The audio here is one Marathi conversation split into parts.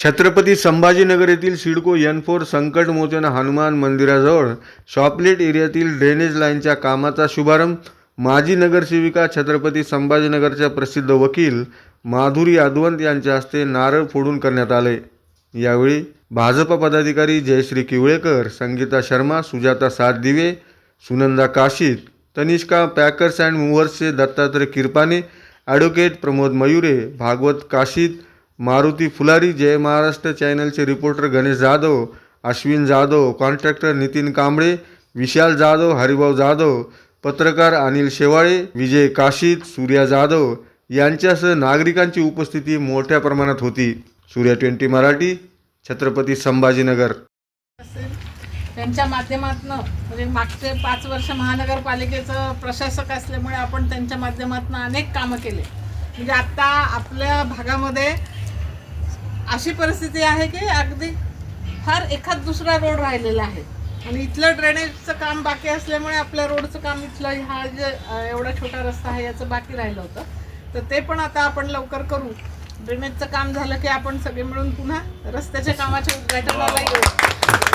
छत्रपती संभाजीनगर येथील CIDCO N four Sankatmochan Hanuman मंदिराजवळ शॉपलेट एरियातील ड्रेनेज लाईनच्या कामाचा शुभारंभ माजी नगरसेविका छत्रपती संभाजीनगरच्या प्रसिद्ध वकील माधुरी यादवंत यांच्या हस्ते नारळ फोडून करण्यात आले. यावेळी भाजप पदाधिकारी जयश्री किवळेकर संगीता शर्मा सुजाता सातदिवे सुनंदा काशीत तनिष्का पॅकर्स अँड मुव्हर्सचे दत्तात्रय किरपाने ॲडव्होकेट प्रमोद मयुरे भागवत काशीत मारुती फुलारी जय महाराष्ट्र चॅनलचे रिपोर्टर गणेश जाधव अश्विन जाधव कॉन्ट्रॅक्टर नितीन कांबळे विशाल जाधव हरिभाऊ जाधव पत्रकार अनिल शेवाळे विजय काशीद सूर्या जाधव यांच्यासह नागरिकांची उपस्थिती मोठ्या प्रमाणात होती. सूर्या ट्वेंटी मराठी छत्रपती संभाजीनगर. त्यांच्या माध्यमातून म्हणजे मागचे पाच वर्ष महानगरपालिकेचं प्रशासक असल्यामुळे आपण त्यांच्या माध्यमातून अनेक कामं केले. म्हणजे आत्ता आपल्या भागामध्ये अशी परिस्थिती आहे की अगदी फार एखाद दुसरा रोड राहिलेला आहे. आणि इथलं ड्रेनेजचं काम बाकी असल्यामुळे आपल्या रोडचं काम इथलं हा जे एवढा छोटा रस्ता आहे याचं बाकी राहिलं होतं. तर ते पण आता आपण लवकर करू. ड्रेनेजचं काम झालं की आपण सगळे मिळून पुन्हा रस्त्याच्या कामाच्या उद्घाटनाला येऊ.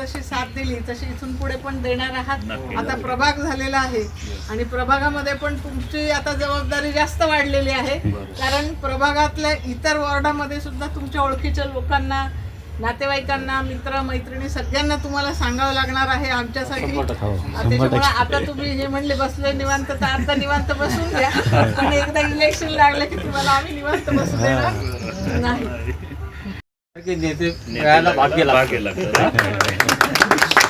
जशी साथ दिली तशी इथून पुढे पण देणार आहात. आता प्रभाग झालेला आहे. आणि प्रभागामध्ये पण तुमची आता जबाबदारी जास्त वाढलेली आहे. कारण प्रभागातल्या इतर वॉर्डामध्ये सुद्धा तुमच्या ओळखीच्या लोकांना नातेवाईकांना मित्र मैत्रिणी सगळ्यांना तुम्हाला सांगावं लागणार आहे. आमच्यासाठी त्याच्यामुळे आता तुम्ही हे म्हणले बसले निवांत तर आता निवांत बसून घ्या. पण एकदा इलेक्शन लागलं की तुम्हाला आम्ही निवांत बसू देणार. नाही. नेते मिळायला भाग्य लागतं.